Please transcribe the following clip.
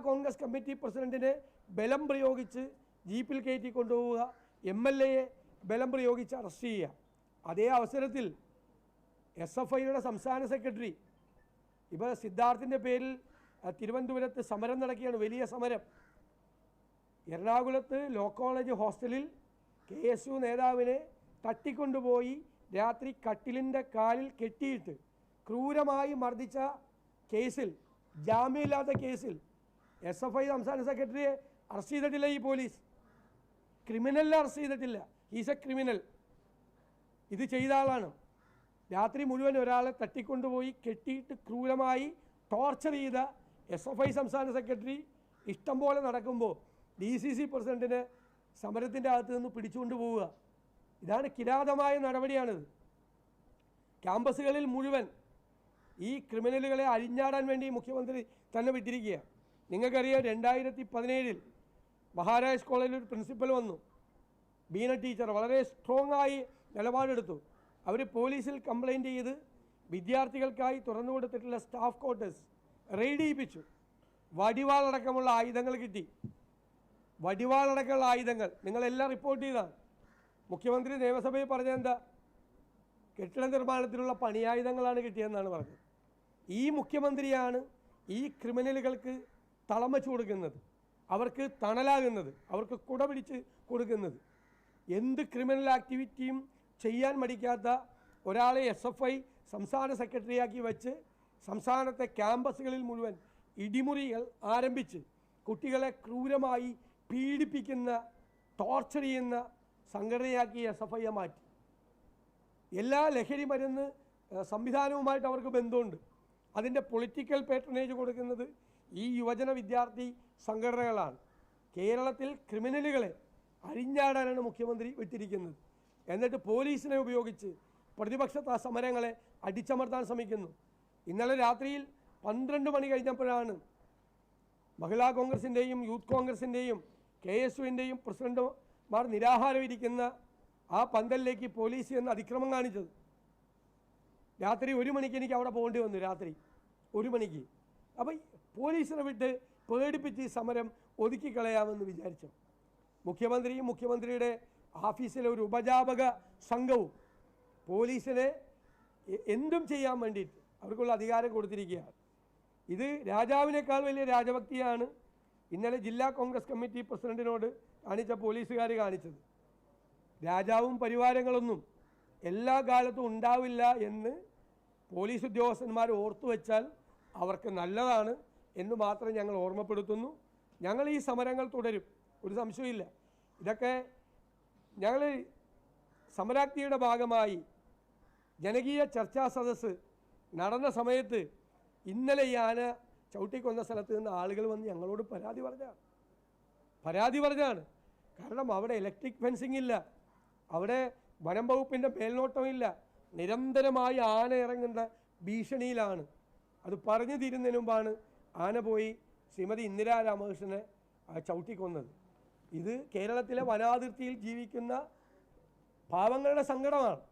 Congress committee പ്രസിഡന്റിനെ ബലം പ്രയോഗിച്ച് ജീപ്പിൽ കയറ്റി കൊണ്ടുപോവുക എം എൽ എയെ ബലം പ്രയോഗിച്ച് അറസ്റ്റ് ചെയ്യുക. അതേ അവസരത്തിൽ എസ് എഫ് ഐയുടെ സംസ്ഥാന സെക്രട്ടറി ഇപ്പോൾ സിദ്ധാർത്ഥിന്റെ പേരിൽ തിരുവനന്തപുരത്ത് സമരം നടക്കുകയാണ് വലിയ സമരം. എറണാകുളത്ത് ലോ കോളേജ് ഹോസ്റ്റലിൽ കെ എസ് യു നേതാവിനെ തട്ടിക്കൊണ്ടുപോയി രാത്രി കട്ടിലിന്റെ കാലിൽ കെട്ടിയിട്ട് ക്രൂരമായി മർദ്ദിച്ച കേസിൽ ജാമ്യമില്ലാത്ത കേസിൽ എസ് എഫ് ഐ സംസ്ഥാന സെക്രട്ടറിയെ അറസ്റ്റ് ചെയ്തിട്ടില്ല ഈ പോലീസ്. ക്രിമിനലിനെ അറസ്റ്റ് ചെയ്തിട്ടില്ല. ഈസ് എ ക്രിമിനൽ ഇത് ചെയ്ത ആളാണ്. രാത്രി മുഴുവൻ ഒരാളെ തട്ടിക്കൊണ്ടുപോയി കെട്ടിയിട്ട് ക്രൂരമായി ടോർച്ചർ ചെയ്ത എസ് എഫ് ഐ സംസ്ഥാന സെക്രട്ടറി ഇഷ്ടം പോലെ നടക്കുമ്പോൾ ഡി സി സി പ്രസിഡന്റിനെ സമരത്തിന്റെ അകത്ത് നിന്ന് പിടിച്ചുകൊണ്ട് പോവുക. ഇതാണ് കിരാതമായ നടപടിയാണിത്. ക്യാമ്പസുകളിൽ മുഴുവൻ ഈ ക്രിമിനലുകളെ അഴിഞ്ഞാടാൻ വേണ്ടി മുഖ്യമന്ത്രി തന്നെ വിട്ടിരിക്കുക നിങ്ങൾക്കറിയാം രണ്ടായിരത്തി പതിനേഴിൽ മഹാരാജ് കോളേജിൽ ഒരു പ്രിൻസിപ്പൽ വന്നു. ബീന ടീച്ചർ വളരെ സ്ട്രോങ് ആയി നിലപാടെടുത്തു. അവർ പോലീസിൽ കംപ്ലൈന്റ് ചെയ്ത് വിദ്യാർത്ഥികൾക്കായി തുറന്നു കൊടുത്തിട്ടുള്ള സ്റ്റാഫ് ക്വാർട്ടേഴ്സ് റെയ്ഡ് ചെയ്യിപ്പിച്ചു വടിവാളടക്കമുള്ള ആയുധങ്ങൾ കിട്ടി. വടിവാളടക്കമുള്ള ആയുധങ്ങൾ. നിങ്ങളെല്ലാം റിപ്പോർട്ട് ചെയ്താണ് മുഖ്യമന്ത്രി നിയമസഭയിൽ പറഞ്ഞതെന്താ കെട്ടിട നിർമ്മാണത്തിലുള്ള പണിയായുധങ്ങളാണ് കിട്ടിയതെന്നാണ് പറഞ്ഞത്. ഈ മുഖ്യമന്ത്രിയാണ് ഈ ക്രിമിനലുകൾക്ക് തളം വെച്ച് കൊടുക്കുന്നത് അവർക്ക് തണലാകുന്നത് അവർക്ക് കുട പിടിച്ച് കൊടുക്കുന്നത്. എന്ത് ക്രിമിനൽ ആക്ടിവിറ്റിയും ചെയ്യാൻ മടിക്കാത്ത ഒരാളെ എസ് എഫ് ഐ സംസ്ഥാന സെക്രട്ടറിയാക്കി വെച്ച് സംസ്ഥാനത്തെ ക്യാമ്പസുകളിൽ മുഴുവൻ ഇടിമുറികൾ ആരംഭിച്ച് കുട്ടികളെ ക്രൂരമായി പീഡിപ്പിക്കുന്ന ടോർച്ചർ ചെയ്യുന്ന സംഘടനയാക്കി എസ് എഫ് ഐയെ മാറ്റി. എല്ലാ ലഹരി മരുന്ന് സംവിധാനവുമായിട്ട് അവർക്ക് ബന്ധമുണ്ട്. അതിന്റെ പൊളിറ്റിക്കൽ പേട്രണേജ് കൊടുക്കുന്നത് ഈ യുവജന വിദ്യാർത്ഥി സംഘടനകളാണ്. കേരളത്തിൽ ക്രിമിനലുകളെ അഴിഞ്ഞാടാനാണ് മുഖ്യമന്ത്രി വിട്ടിരിക്കുന്നത്. എന്നിട്ട് പോലീസിനെ ഉപയോഗിച്ച് പ്രതിപക്ഷ സമരങ്ങളെ അടിച്ചമർത്താൻ ശ്രമിക്കുന്നു. ഇന്നലെ രാത്രിയിൽ പന്ത്രണ്ട് മണി കഴിഞ്ഞപ്പോഴാണ് മഹിളാ കോൺഗ്രസിന്റെയും യൂത്ത് കോൺഗ്രസിന്റെയും കെ എസ് യുവിന്റെയും പ്രസിഡന്റുമാർ നിരാഹാരം ഇരിക്കുന്ന ആ പന്തലിലേക്ക് പോലീസ് എന്ന് അതിക്രമം കാണിച്ചത്. രാത്രി ഒരു മണിക്ക് എനിക്ക് അവിടെ പോകേണ്ടി വന്നു രാത്രി. ഒരു മണിക്ക്. അപ്പം പോലീസിനെ വിട്ട് പേടിപ്പിച്ച് ഈ സമരം ഒതുക്കി കളയാമെന്ന് വിചാരിച്ചു. മുഖ്യമന്ത്രിയും മുഖ്യമന്ത്രിയുടെ ഓഫീസിലെ ഒരു ഉപജാപക സംഘവും പോലീസിനെ എന്തും ചെയ്യാൻ വേണ്ടിയിട്ട് അവർക്കുള്ള അധികാരം കൊടുത്തിരിക്കുകയാണ്. ഇത് രാജാവിനേക്കാൾ വലിയ രാജഭക്തിയാണ് ഇന്നലെ ജില്ലാ കോൺഗ്രസ് കമ്മിറ്റി പ്രസിഡന്റിനോട് കാണിച്ച പോലീസുകാർ കാണിച്ചത്. രാജാവും പരിവാരങ്ങളൊന്നും എല്ലാ കാലത്തും ഉണ്ടാവില്ല എന്ന് പോലീസ് ഉദ്യോഗസ്ഥന്മാർ ഓർത്തു വെച്ചാൽ അവർക്ക് നല്ലതാണ് എന്ന് മാത്രം ഞങ്ങൾ ഓർമ്മപ്പെടുത്തുന്നു. ഞങ്ങൾ ഈ സമരങ്ങൾ തുടരും. ഒരു സംശയമില്ല ഇതൊക്കെ ഞങ്ങൾ സമരാജ്ഞിയുടെ ഭാഗമായി ജനകീയ ചർച്ചാ സദസ്സ് നടന്ന സമയത്ത് ഇന്നലെ ആന ചവിട്ടിക്കൊന്ന സ്ഥലത്ത് നിന്ന് ആളുകൾ വന്ന് ഞങ്ങളോട് പരാതി പറഞ്ഞാണ് പരാതി പറഞ്ഞാണ് കാരണം അവിടെ ഇലക്ട്രിക് ഫെൻസിങ് ഇല്ല. അവിടെ വനം വകുപ്പിന്റെ മേൽനോട്ടമില്ല. നിരന്തരമായി ആന ഇറങ്ങുന്ന ഭീഷണിയിലാണ്. അത് പറഞ്ഞു തീരുന്നതിന് മുമ്പാണ് ആന പോയി ശ്രീമതി ഇന്ദിരാ രാമകൃഷ്ണനെ ചവിട്ടിക്കൊന്നത്. ഇത് കേരളത്തിലെ വനാതിർത്തിയിൽ ജീവിക്കുന്ന പാവങ്ങളുടെ സങ്കടമാണ്.